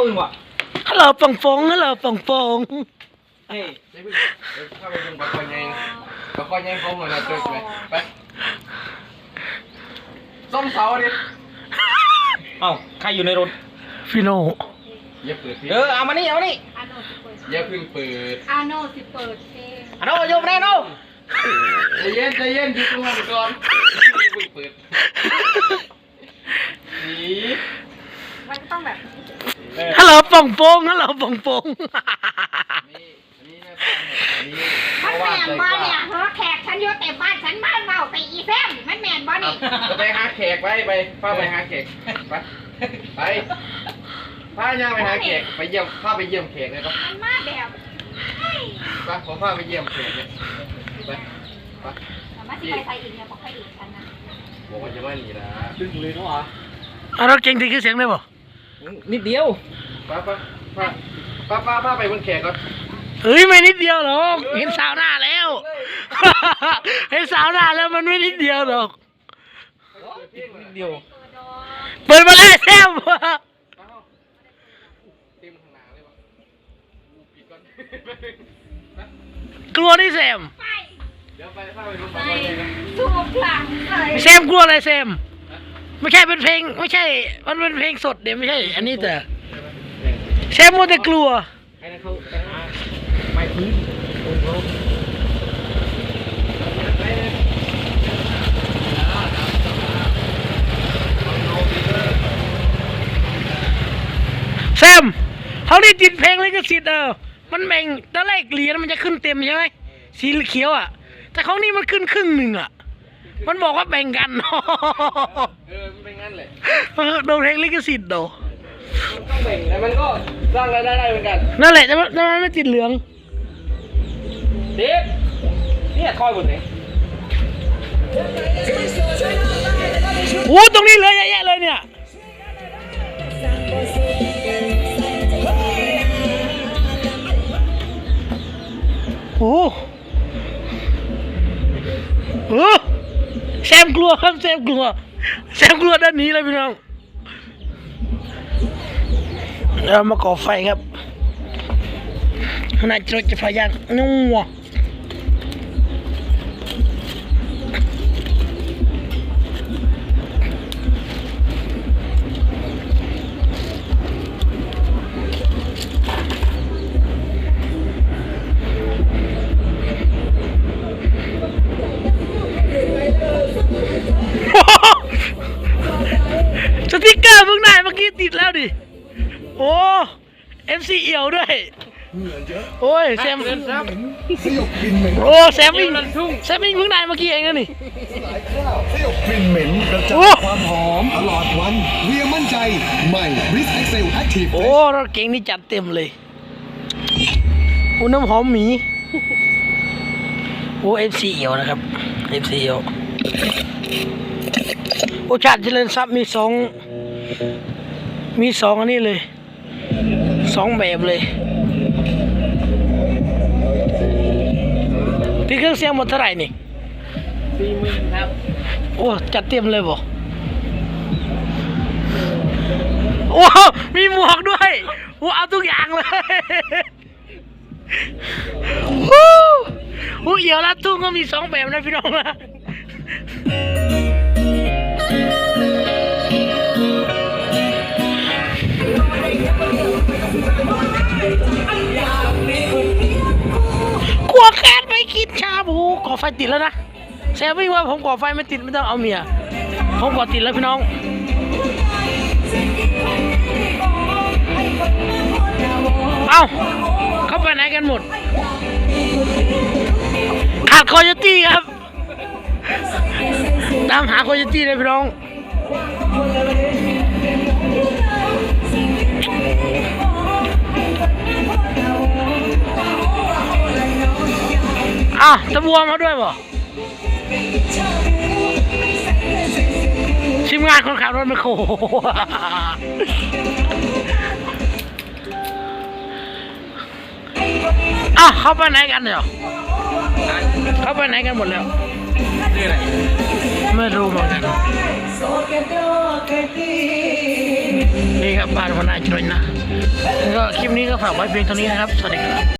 ปืนว่ะฮัลโหลปองปองฮัลโหลปองปองเฮ้ยเดี๋ยวเข้าไปดูบักคอยแยงบักคอยแยงเขาเหมือนเราตึกเลยไปส้มเสาดิเอ้าใครอยู่ในรถฟิโนอย่าเปิดพี่เออเอามานี่เอามานี่อาโนสิเปิดอย่าเพิ่งเปิดอาโนสิเปิดเพลงอันนั้นโยมแน่นอนใจเย็นใจเย็นอยู่ตรงนั้นก่อนอย่าเพิ่งเปิดสี มันก็ต้องแบบฮัลโหลปองปองฮัลโหลปองปองนี่อันนี้นะอันนี้มันแมนบ่เนี่ยเพราะแขกฉันอยู่แต่บ้านฉันบ้านเมาแต่อีแซมมันแมนบ่นี่จะไปหาแขกไปไปพาไปหาแขกไปไปพาย่างไปหาแขกไปเยี่ยมพาไปเยี่ยมแขกเลยปะมันมาแบบเฮ้ยไปผมพาไปเยี่ยมแขกเลยไปไปแต่มาสิไปใส่อีกเนี่ยบอกใครอีกฉันนะบอกว่าจะมาหนีนะดึงเลยเนาะเอาเราเก่งดีขึ้นเสียงได้ป่ะ นิดเดียวป้าป้าป้าป้าป้าป้าไปบนแขกก่อนเฮ้ยไม่นิดเดียวหรอกเห็นสาวหน้าแล้ว เห็นสาวหน้าแล้วมันไม่นิดเดียวหรอกนิดเดียวเปิดดอกเปิดมาเลยแซมเต็มข้างหน้าเลยวะปิดก่อนกลัวนี่แซมไปเดี๋ยวไปป้าไปดูไปป้าไปเลยถูกหลังเลยแซมกลัวอะไรแซม ไม่ใช่เป็นเพลง ไม่ใช่ มันเป็นเพลงสดเดี๋ยวไม่ใช่ อันนี้แต่แซมมัวแต่กลัวไอ้นั่นเขาแต่งมาไม่พื้นโอ้โหแซมเขาได้ติดเพลงลิขสิทธิ์เออมันแบ่งตอนแรกเหรียญมันจะขึ้นเต็มใช่ไหมสีเขียวอะ แต่ของนี่มันขึ้นครึ่งหนึ่งอะ มันบอกว่าแบ่งกันเออมันเป็นงั้นเลยเออโดนเพลงลิขสิทธิ์โดมันต้องแบ่งแต่มันก็สร้างรายได้ได้เหมือนกัน นั่นแหละแต่ว่าแต่มันไม่ติดเหลืองเด็กเนี่ยคอยหมดเลยโอ้ตรงนี้เลยเยอะแยะเลยเนี่ย โอ้โหแซ มกลัวครับแซมกลัวแซมกลัวด้านนี้เลยพี่น้องเรามาก่อไฟครับขนาดจะจะพยายางนุ่งวะ โอ้ MC เอี่ยวด้วยโอ้ยแซมสยบกลิ่นเหม็นโอ้แซมวิ่งแซมวิ่งเพิ่งได้เมื่อกี้เองนะนี่สยบกลิ่นเหม็นกระจาโอ้ ยความหอมตลอดวันเวียมั่นใจใหม่บริสเอ็กเซลแอคทีฟโอ้รถเก๋งนี่จัดเต็มเลยโอ้น้ำหอมหมี โอ้ FC เอี่ยวนะครับ FC เอี่ยวโอ้ชาติเจริญทรัพย์มีสอง มีสองอันนี้เลย สองแบบเลยที่เครื่องเสียงหมดเท่าไหร่นี่สี่หมื่นครับ โอ้ จัดเต็มเลยบ่โอ้ มีหมวกด้วยโอ้เอาทุกอย่างเลยโอ้โหเอี่ยวละทุ่งก็มีสองแบบนะพี่น้องนะ กลัวแคทไม่กินชาบูก่อไฟติดแล้วนะแซมวิ่งว่าผมก่อไฟไม่ติดไม่ต้องเอาเมีย ผมก่อติดแล้วพี่น้องเอาเข้าไปไหนกันหมด ขาดคอยตี้ครับ ตามหาคอยตี้เลยพี่น้อง อ้าวตะบัวมาด้วยบ่ทีมงานคนขับรถไมคโครอ้าวเข้าไปไหนกันเนี่ยเข้าไปไหนกันหมดแล้วนี่อะไม่รู้เหมือนกันนี่ครับบ้านหัวหน้าจรนนะแล้วก็คลิปนี้ก็ฝากไว้เพียงเท่านี้นะครับ สวัสดีครับ